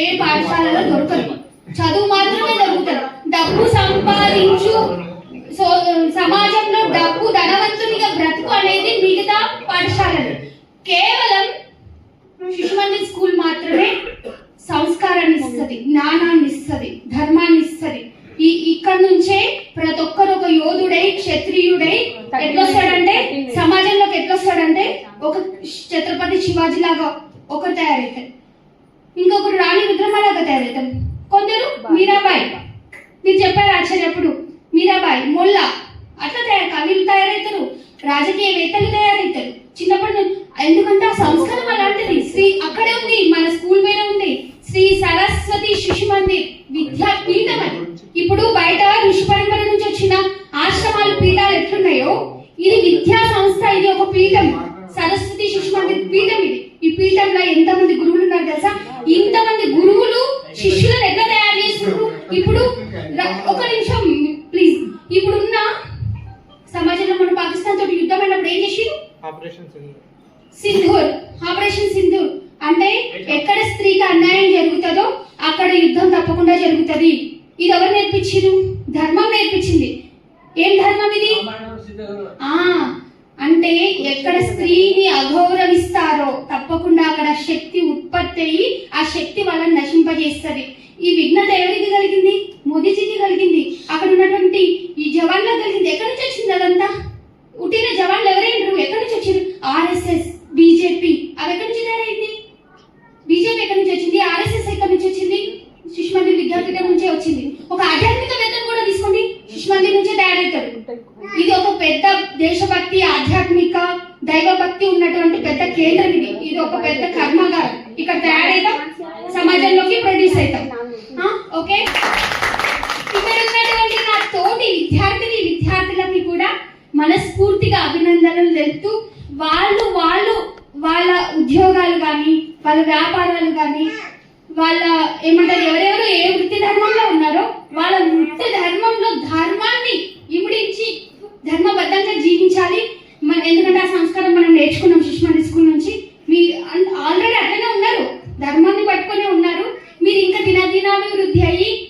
ఏ పాఠశాలలో దొరకదు. చదువు మాత్రమే దొరుకుతుంది. డబ్బు సంపాదించు. సో సమాజంలో డబ్బు ధనవంతునిగా బ్రతుకు అనేది మిగతా పాఠశాలలు. కేవలం శిశు మందిర్ స్కూల్ మాత్రమే సంస్కారాన్ని ఇస్తుంది జ్ఞానాన్ని ఇస్తుంది ధర్మాన్ని ఇస్తుంది ఈ ఇక్కడ నుంచే ప్రతి ఒక్కరు ఒక యోధుడై క్షత్రియుడై ఎట్లొస్తాడంటే సమాజంలోకి ఎట్లొస్తాడంటే ఒక ఛత్రపతి శివాజీ లాగా ఒకరు తయారవుతారు ఇంకొకరు రాణి రుద్రమలాగా తయారవుతారు కొందరు మీరాబాయి. మీరు చెప్పారు ఆశ్చర్యప్పుడు. మీరాబాయి మొల్లా. అట్లా తయారు కవిలు తయారవుతారు రాజకీయవేత్తలు తయారవుతారు చిన్నప్పటి నుంచి ఎందుకంటే ఆ సంస్కారం అలాంటిది. శ్రీ అక్కడే ఉంది మన స్కూల్ మీద ఉంది. శ్రీ సరస్వతి శిశు మందిర్ విద్యా పీఠం అని ఇప్పుడు బయట ఋషి పరంపర నుంచి వచ్చిన ఆశ్రమాలు పీఠాలు ఎట్లున్నాయో? ఇది విద్యా సంస్థ ఇది ఒక పీఠం. సరస్వతి శిశు మందిర్ పీఠం ఇది. ఈ పీఠంలో ఎంతమంది గురువులు ఇంతమంది గురువులు శిష్యులను ఎట్లా తయారు చేస్తున్నారు ఇప్పుడు ఒక నిమిషం ప్లీజ్ ఇప్పుడున్న సమాజంలో మన పాకిస్తాన్ తోటి యుద్ధం అయినప్పుడు ఏం సింధు సింధూర్ ఆపరేషన్ సింధూర్ అంటే ఎక్కడ స్త్రీకి అన్యాయం జరుగుతుందో అక్కడ యుద్ధం తప్పకుండా జరుగుతుంది. ఇది ఎవరు నేర్పించిరు ధర్మం నేర్పించింది. ఏం ధర్మం ఇది? ఆ అంటే ఎక్కడ స్త్రీని అగౌరవిస్తారో ఉత్పత్తి ఆ శక్తి వాళ్ళని నశింపజేస్తుంది. ఈ విఘ్నత ఎవరికి కలిగింది మోదీజీకి కలిగింది. అక్కడ ఉన్నటువంటి ఈ జవాన్లకు కలిగింది. ఎక్కడి నుంచి వచ్చింది అదంతా? ఉట్టిన జవాన్లు ఎవరైనా ఎక్కడి నుంచి వచ్చారు ఆర్ఎస్ఎస్ బీజేపీ. అవి ఎక్కడి నుంచి తయారైంది? బీజేపీ ఎక్కడి నుంచి వచ్చింది? ఆర్ఎస్ఎస్ ఎక్కడి నుంచి వచ్చింది? శిశుమంది విద్యాపీఠం నుంచే వచ్చింది. ఒక ఆధ్యాత్మికవేత్తను కూడా తీసుకోండి. శిశుమంది నుంచే తయారవుతారు. ఇది ఒక పెద్ద దేశభక్తి ఆధ్యాత్మిక దైవభక్తి ఉన్నటువంటి పెద్ద కేంద్రం ఒక పెద్ద కర్మగారు ఇక్కడ తయారైతాం. సమాజంలోకి ప్రొడ్యూస్ అవుతాం ఓకే? ఇక్కడ ఉన్నటువంటి నా తోటి విద్యార్థిని విద్యార్థులకి కూడా మనస్ఫూర్తిగా అభినందనలు తెలుపుతూ వాళ్ళు వాళ్ళు వాళ్ళ ఉద్యోగాలు కానీ వాళ్ళ వ్యాపారాలు కానీ వాళ్ళ ఏమంటారు ఎవరెవరు ఏ వృత్తి ధర్మంలో ఉన్నారో వాళ్ళ వృత్తి ధర్మంలో ధర్మాన్ని नदी नामी वृद्धि आई।